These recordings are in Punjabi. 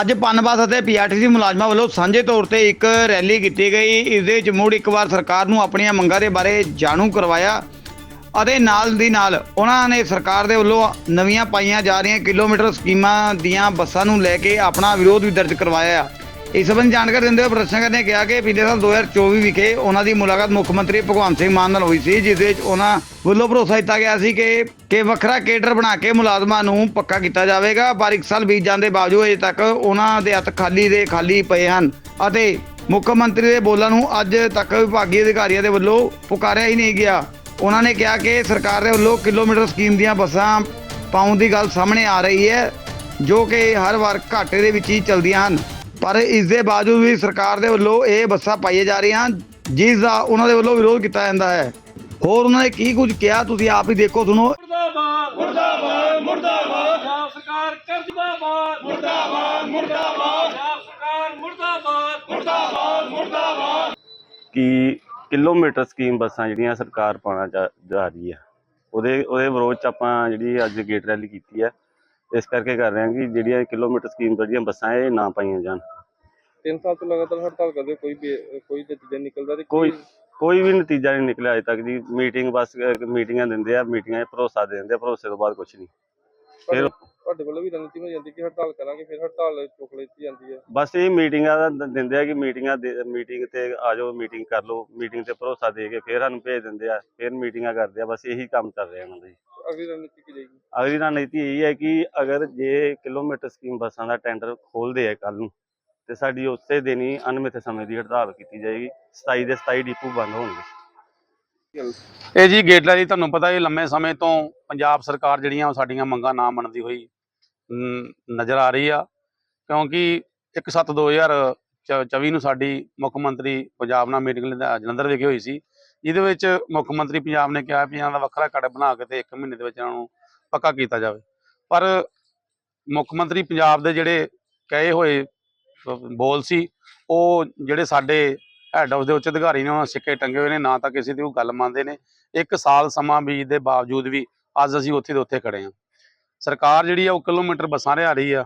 ਅੱਜ ਪਨਬਸ ਅਤੇ ਪੀਆਰਟੀਸੀ ਮੁਲਾਜ਼ਮਾਂ ਵੱਲੋਂ ਸਾਂਝੇ ਤੌਰ ਤੇ ਇੱਕ ਰੈਲੀ ਕੀਤੀ ਗਈ। ਇਸ ਦੇ ਵਿੱਚ ਮੁੜ ਇੱਕ ਵਾਰ ਸਰਕਾਰ ਨੂੰ ਆਪਣੀਆਂ ਮੰਗਾਂ ਦੇ ਬਾਰੇ ਜਾਣੂ ਕਰਵਾਇਆ ਅਤੇ ਨਾਲ ਦੀ ਨਾਲ ਉਹਨਾਂ ਨੇ ਸਰਕਾਰ ਦੇ ਵੱਲੋਂ ਨਵੀਆਂ ਪਾਈਆਂ ਜਾ ਰਹੀਆਂ ਕਿਲੋਮੀਟਰ ਸਕੀਮਾਂ ਦੀਆਂ ਬੱਸਾਂ ਨੂੰ ਲੈ ਕੇ ਆਪਣਾ ਵਿਰੋਧ ਵੀ ਦਰਜ ਕਰਵਾਇਆ। ਇਸ ਸੰਬੰਧੀ ਜਾਣਕਾਰੀ ਦਿੰਦੇ ਹੋਏ ਪ੍ਰਦਰਸ਼ਨਕਾਰੀਆਂ ਨੇ ਕਿਹਾ ਕਿ ਪਿਛਲੇ ਸਾਲ 2024 ਵਿਖੇ ਉਹਨਾਂ ਦੀ ਮੁਲਾਕਾਤ ਮੁੱਖ ਮੰਤਰੀ ਭਗਵੰਤ ਸਿੰਘ ਮਾਨ ਨਾਲ ਹੋਈ ਸੀ, ਜਿਸ ਵਿੱਚ ਉਹਨਾਂ ਵੱਲੋਂ ਭਰੋਸਾ ਦਿੱਤਾ ਗਿਆ ਸੀ ਕਿ ਕਿ ਵੱਖਰਾ ਕੇਡਰ ਬਣਾ ਕੇ ਮੁਲਾਜ਼ਮਾਂ ਨੂੰ ਪੱਕਾ ਕੀਤਾ ਜਾਵੇਗਾ, ਪਰ ਇੱਕ ਸਾਲ ਬੀਤ ਜਾਣ ਦੇ ਬਾਵਜੂਦ ਅਜੇ ਤੱਕ ਉਹਨਾਂ ਦੇ ਹੱਥ ਖਾਲੀ ਦੇ ਖਾਲੀ ਪਏ ਹਨ ਅਤੇ ਮੁੱਖ ਮੰਤਰੀ ਦੇ ਬੋਲਾਂ ਨੂੰ ਅੱਜ ਤੱਕ ਵਿਭਾਗੀ ਅਧਿਕਾਰੀਆਂ ਦੇ ਵੱਲੋਂ ਪੁਕਾਰਿਆ ਹੀ ਨਹੀਂ ਗਿਆ। ਉਹਨਾਂ ਨੇ ਕਿਹਾ ਕਿ ਸਰਕਾਰ ਦੇ ਵੱਲੋਂ ਕਿਲੋਮੀਟਰ ਸਕੀਮ ਦੀਆਂ ਬੱਸਾਂ ਪਾਉਣ ਦੀ ਗੱਲ ਸਾਹਮਣੇ ਆ ਰਹੀ ਹੈ, ਜੋ ਕਿ ਹਰ ਵਾਰ ਘਾਟੇ ਦੇ ਵਿੱਚ ਹੀ ਚਲਦੀਆਂ ਹਨ। ਪਰ ਇਸ ਦੇ ਬਾਵਜੂਦ ਵੀ ਸਰਕਾਰ ਦੇ ਵੱਲੋਂ ਇਹ ਬੱਸਾਂ ਪਾਈਆਂ ਜਾ ਰਹੀਆਂ ਜਿਸ ਦਾ ਉਹਨਾਂ ਦੇ ਵੱਲੋਂ ਵਿਰੋਧ ਕੀਤਾ ਜਾਂਦਾ ਹੈ। ਹੋਰ ਉਹਨਾਂ ਨੇ ਕੀ ਕੁਝ ਕਿਹਾ ਤੁਸੀਂ ਆਪ ਹੀ ਦੇਖੋ ਸੁਣੋ। ਮੁਰਦਾਬਾਦ ਮੁਰਦਾਬਾਦ ਮੁਰਦਾਬਾਦ। ਪੰਜਾਬ ਸਰਕਾਰ ਕਰ ਜਿੰਦਾਬਾਦ ਮੁਰਦਾਬਾਦ ਮੁਰਦਾਬਾਦ। ਪੰਜਾਬ ਸਰਕਾਰ ਮੁਰਦਾਬਾਦ। ਮੁਰਦਾਬਾਦ ਮੁਰਦਾਬਾਦ। ਕਿ ਕਿਲੋਮੀਟਰ ਸਕੀਮ ਬੱਸਾਂ ਜਿਹੜੀਆਂ ਸਰਕਾਰ ਪਾਉਣਾ ਜਾ ਜਾ ਰਹੀ ਹੈ ਉਹਦੇ ਉਹਦੇ ਵਿਰੋਧ ਚ ਆਪਾਂ ਜਿਹੜੀ ਅੱਜ ਗੇਟ ਰੈਲੀ ਕੀਤੀ ਹੈ ਇਸ ਕਰਕੇ ਕਰ ਰਹੇ ਹਾਂ ਕਿ ਜਿਹੜੀਆਂ ਕਿਲੋਮੀਟਰ ਸਕੀਮ ਜਿਹੜੀਆਂ ਬੱਸਾਂ ਇਹ ਨਾ ਪਾਈਆਂ ਜਾਣ। ਤਿੰਨ ਸਾਲ ਤੋਂ ਲਗਾਤਾਰ ਹੜਤਾਲ ਕਰਦੇ ਕੋਈ ਬੇ- ਕੋਈ ਨਤੀਜਾ ਨਿਕਲਦਾ ਤੇ ਕੋਈ ਕੋਈ ਵੀ ਨਤੀਜਾ ਨਹੀਂ ਨਿਕਲਿਆ ਅਜੇ ਤੱਕ ਜੀ। ਮੀਟਿੰਗ ਬਸ ਮੀਟਿੰਗਾਂ ਦਿੰਦੇ ਆ ਮੀਟਿੰਗਾਂ 'ਚ ਭਰੋਸਾ ਦੇ ਦਿੰਦੇ ਆ ਭਰੋਸੇ ਤੋਂ ਬਾਅਦ ਕੁਝ ਨਹੀਂ। ਫਿਰ ਤੁਹਾਡੇ ਵੱਲੋਂ ਵੀ ਰਣਨੀਤੀ ਹੋ ਜਾਂਦੀ ਕਿ ਹੜਤਾਲ ਕਰਾਂਗੇ ਫਿਰ ਹੜਤਾਲ ਚੁੱਕ ਲਈ ਜਾਂਦੀ ਹੈ। ਬਸ ਇਹ ਮੀਟਿੰਗਾਂ ਦਾ ਦਿੰਦੇ ਆ ਕਿ ਮੀਟਿੰਗਾਂ ਮੀਟਿੰਗ ਤੇ ਆ ਜਾਓ ਮੀਟਿੰਗ ਕਰ ਲਓ ਮੀਟਿੰਗ ਤੇ ਭਰੋਸਾ ਦੇ ਕੇ ਫਿਰ ਸਾਨੂੰ ਭੇਜ ਦਿੰਦੇ ਆ ਫਿਰ ਮੀਟਿੰਗਾਂ ਕਰਦੇ ਆ ਬਸ ਇਹੀ ਕੰਮ ਚੱਲ ਰਿਹਾ ਉਹਨਾਂ ਦਾ ਜੀ। ਅਗਲੀ ਰਣਨੀਤੀ ਕੀ ਰਹੇਗੀ? ਅਗਲੀ ਰਣਨੀਤੀ ਇਹ ਹੈ ਕਿ ਅਗਰ ਜੇ ਕਿਲੋਮੀਟਰ ਸਕੀਮ ਬੱਸਾਂ ਦਾ ਟੈਂਡਰ ਖੋਲਦੇ ਆ ਕੱਲ ਨੂੰ ਤੇ ਸਾਡੀ ਉਸੇ ਦਿਨ ਹੀ ਅਨਮਿੱਥੇ ਸਮੇਂ ਦੀ ਹੜਤਾਲ ਕੀਤੀ ਜਾਏਗੀ। 27 ਦੇ 27 ਡਿਪੂ ਬੰਦ ਹੋਣਗੇ। ਇਹ ਜੀ ਗੇਟ ਰੈਲੀ ਤੁਹਾਨੂੰ ਪਤਾ ਇਹ ਲੰਮੇ ਸਮੇਂ ਤੋਂ ਪੰਜਾਬ ਸਰਕਾਰ ਜਿਹੜੀਆਂ ਉਹ ਸਾਡੀਆਂ ਮੰਗਾਂ ਨਾ ਮੰਨਦੀ ਹੋਈ ਨਜ਼ਰ ਆ ਰਹੀ ਆ। ਕਿਉਂਕਿ 1/7/2024 ਨੂੰ ਸਾਡੀ ਮੁੱਖ ਮੰਤਰੀ ਪੰਜਾਬ ਨਾਲ ਮੀਟਿੰਗ ਜਲੰਧਰ ਵਿਖੇ ਹੋਈ ਸੀ। ਜਿਹਦੇ ਵਿੱਚ ਮੁੱਖ ਮੰਤਰੀ ਪੰਜਾਬ ਨੇ ਕਿਹਾ ਵੀ ਇਹਨਾਂ ਦਾ ਵੱਖਰਾ ਕੱਟ ਬਣਾ ਕੇ ਤੇ 1 ਮਹੀਨੇ ਦੇ ਵਿੱਚ ਇਹਨਾਂ ਨੂੰ ਪੱਕਾ ਕੀਤਾ ਜਾਵੇ। ਪਰ ਮੁੱਖ ਮੰਤਰੀ ਪੰਜਾਬ ਦੇ ਜਿਹੜੇ ਕਹੇ ਹੋਏ ਬੋਲ ਸੀ, ਉਹ ਜਿਹੜੇ ਸਾਡੇ ਹੈੱਡ ਹਾਊਸ ਦੇ ਉੱਚ ਅਧਿਕਾਰੀ ਨੇ ਉਹਨਾਂ ਸਿੱਕੇ ਟੰਗੇ ਹੋਏ ਨੇ, ਨਾ ਤਾਂ ਕਿਸੇ ਦੀ ਉਹ ਗੱਲ ਮੰਨਦੇ ਨੇ। ਇੱਕ ਸਾਲ ਸਮਾਂ ਬੀਜ ਦੇ ਬਾਵਜੂਦ ਵੀ ਅੱਜ ਅਸੀਂ ਉੱਥੇ ਦੇ ਉੱਥੇ ਖੜੇ ਹਾਂ। ਸਰਕਾਰ ਜਿਹੜੀ ਆ, ਉਹ ਕਿਲੋਮੀਟਰ ਬੱਸਾਂ ਰਿਆ ਰਹੀ ਆ।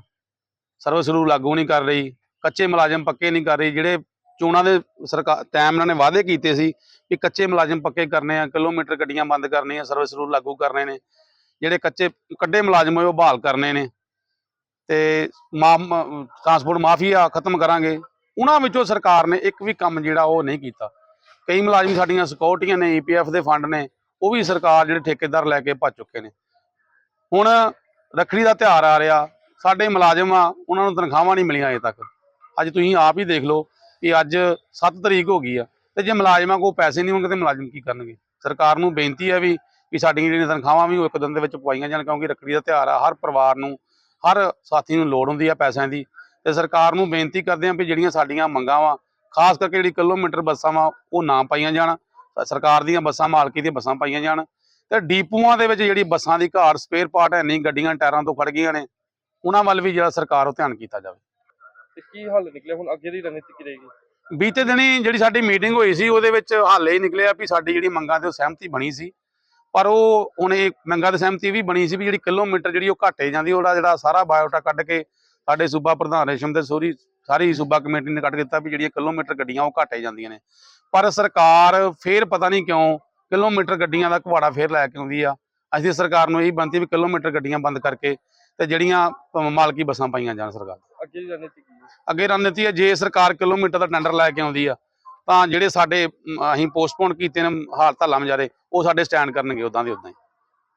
ਸਰਵਿਸ ਰੂਲ ਲਾਗੂ ਨਹੀਂ ਕਰ ਰਹੀ, ਕੱਚੇ ਮੁਲਾਜ਼ਮ ਪੱਕੇ ਨਹੀਂ ਕਰ ਰਹੀ। ਜਿਹੜੇ ਚੋਣਾਂ ਦੇ ਸਰਕਾਰ ਟਾਈਮ ਇਹਨਾਂ ਨੇ ਵਾਅਦੇ ਕੀਤੇ ਸੀ ਕਿ ਕੱਚੇ ਮੁਲਾਜ਼ਮ ਪੱਕੇ ਕਰਨੇ ਆ, ਕਿਲੋਮੀਟਰ ਗੱਡੀਆਂ ਬੰਦ ਕਰਨੀਆਂ, ਸਰਵਿਸ ਰੂਲ ਲਾਗੂ ਕਰਨੇ ਨੇ। ਜਿਹੜੇ ਕੱਚੇ, ਕੱਢੇ ਮੁਲਾਜ਼ਮ ਹੋਏ, ਉਹ ਬਹਾਲ ਕਰਨੇ ਨੇ। ਤੇ ਮਾ ਟਰਾਂਸਪੋਰਟ ਮਾਫੀਆ ਖਤਮ ਕਰਾਂਗੇ। ਉਹਨਾਂ ਵਿੱਚੋਂ ਸਰਕਾਰ ਨੇ ਇੱਕ ਵੀ ਕੰਮ ਜਿਹੜਾ ਉਹ ਨਹੀਂ ਕੀਤਾ। ਕਈ ਮੁਲਾਜ਼ਮ ਸਾਡੀਆਂ ਸਿਕਿਉਰਟੀਆਂ ਨੇ ਈਪੀਐਫ ਦੇ ਫੰਡ ਨੇ, ਉਹ ਵੀ ਸਰਕਾਰ ਜਿਹੜੇ ਠੇਕੇਦਾਰ ਲੈ ਕੇ ਭੱਜ ਚੁੱਕੇ ਨੇ। ਹੁਣ ਰੱਖੜੀ ਦਾ ਤਿਉਹਾਰ ਆ ਰਿਹਾ। ਸਾਡੇ ਮੁਲਾਜ਼ਮ ਆ, ਉਹਨਾਂ ਨੂੰ ਤਨਖਾਹਾਂ ਨਹੀਂ ਮਿਲੀਆਂ ਅਜੇ ਤੱਕ। ਅੱਜ ਤੁਸੀਂ ਆਪ ਹੀ ਦੇਖ ਲਓ ਕਿ ਅੱਜ 7 ਤਰੀਕ ਹੋ ਗਈ ਆ, ਤੇ ਜੇ ਮੁਲਾਜ਼ਮਾਂ ਕੋਲ ਪੈਸੇ ਨਹੀਂ ਹੋਣਗੇ ਤੇ ਮੁਲਾਜ਼ਮ ਕੀ ਕਰਨਗੇ? ਸਰਕਾਰ ਨੂੰ ਬੇਨਤੀ ਹੈ ਵੀ ਕਿ ਸਾਡੀਆਂ ਜਿਹੜੀਆਂ ਤਨਖਾਹਾਂ ਵੀ ਉਹ ਇੱਕ ਦਿਨ ਦੇ ਵਿੱਚ ਪਵਾਈਆਂ ਜਾਣ, ਕਿਉਂਕਿ ਰੱਖੜੀ ਦਾ ਤਿਉਹਾਰ ਆ, ਹਰ ਪਰਿਵਾਰ ਨੂੰ ਹਰ ਸਾਥੀ ਨੂੰ ਲੋੜ ਹੁੰਦੀ ਆ ਪੈਸਿਆਂ ਦੀ ਤੇ ਸਰਕਾਰ ਨੂੰ ਬੇਨਤੀ ਕਰਦੇ ਹਾਂ ਵੀ ਜਿਹੜੀਆਂ ਸਾਡੀਆਂ ਮੰਗਾਂ ਵਾ ਖਾਸ ਕਰਕੇ ਜਿਹੜੀ ਕਿਲੋਮੀਟਰ ਬੱਸਾਂ ਵਾ ਉਹ ਨਾ ਪਾਈਆਂ ਜਾਣ। ਸਰਕਾਰ ਦੀਆਂ ਬੱਸਾਂ ਮਾਲਕੀ ਦੀਆਂ ਬੱਸਾਂ ਪਾਈਆਂ ਜਾਣ। ਤੇ ਡੀਪੂਆਂ ਦੇ ਵਿੱਚ ਜਿਹੜੀ ਬੱਸਾਂ ਦੀ ਘਾਟ ਸਪੇਅਰ ਪਾਰਟ ਹੈ ਨਹੀਂ ਗੱਡੀਆਂ ਟਾਇਰਾਂ ਤੋਂ ਖੜ ਗਈਆਂ ਨੇ ਉਹਨਾਂ ਵੱਲ ਵੀ ਜਿਹੜਾ ਸਰਕਾਰ ਉਹ ਧਿਆਨ ਕੀਤਾ ਜਾਵੇ। ਤੇ ਕੀ ਹੱਲ ਨਿਕਲਿਆ? ਹੁਣ ਅੱਗੇ ਦੀ ਰਣਨੀਤੀ ਕੀ ਰਹੇਗੀ? ਬੀਤੇ ਦਿਨੀ ਜਿਹੜੀ ਸਾਡੀ ਮੀਟਿੰਗ ਹੋਈ ਸੀ ਉਹਦੇ ਵਿੱਚ ਹਾਲੇ ਹੀ ਨਿਕਲਿਆ ਵੀ ਸਾਡੀ ਜਿਹੜੀ ਮੰਗਾਂ ਤੇ ਉਹ ਸਹਿਮਤੀ ਬਣੀ ਸੀ। ਪਰ ਉਹ ਹੁਣ ਇਹ ਮੰਗਾਂ ਤੇ ਸਹਿਮਤੀ ਵੀ ਬਣੀ ਸੀ ਵੀ ਜਿਹੜੀ ਕਿਲੋਮੀਟਰ ਜਿਹੜੀ ਉਹ ਘਾਟੇ ਜਾਂਦੀ ਉਹਦਾ ਜਿਹੜਾ ਸਾਰਾ ਬਾਇਓਟਾ ਕੱਢ ਕੇ ਸਾਡੇ ਸੂਬਾ ਪ੍ਰਧਾਨ ਰੇਸ਼ਮ ਦੇ ਸੋਰੀ ਸਾਰੀ ਸੂਬਾ ਕਮੇਟੀ ਨੇ ਕੱਢ ਦਿੱਤਾ ਵੀ ਜਿਹੜੀਆਂ ਕਿਲੋਮੀਟਰ ਗੱਡੀਆਂ ਉਹ ਘਾਟੇ ਜਾਂਦੀਆਂ ਨੇ। ਪਰ ਸਰਕਾਰ ਫੇਰ ਪਤਾ ਨਹੀਂ ਕਿਉਂ ਕਿਲੋਮੀਟਰ ਗੱਡੀਆਂ ਦਾ ਘਵਾੜਾ ਫੇਰ ਲੈ ਕੇ ਆਉਂਦੀ ਆ। ਅਸੀਂ ਸਰਕਾਰ ਨੂੰ ਇਹੀ ਬੇਨਤੀ ਵੀ ਕਿਲੋਮੀਟਰ ਗੱਡੀਆਂ ਬੰਦ ਕਰਕੇ ਤੇ ਜਿਹੜੀਆਂ ਮਾਲਕੀ ਬੱਸਾਂ ਪਾਈਆਂ ਜਾਣ ਸਰਕਾਰ ਅੱਗੇ ਦੀ ਰਣਨੀਤੀ ਕੀ ਹੈ? ਅੱਗੇ ਰਣਨੀਤੀ ਹੈ ਜੇ ਸਰਕਾਰ ਕਿਲੋਮੀਟਰ ਦਾ ਟੈਂਡਰ ਲੈ ਕੇ ਆਉਂਦੀ ਆ ਤਾਂ ਜਿਹੜੇ ਸਾਡੇ ਅਸੀਂ ਪੋਸਟਪੋਨ ਕੀਤੇ ਨੇ ਹਾਲਤ ਹਾਲਾ ਮਜਾਰੇ, ਉਹ ਸਾਡੇ ਸਟੈਂਡ ਕਰਨਗੇ ਉਦਾਂ ਦੇ ਉਦਾਂ ਹੀ।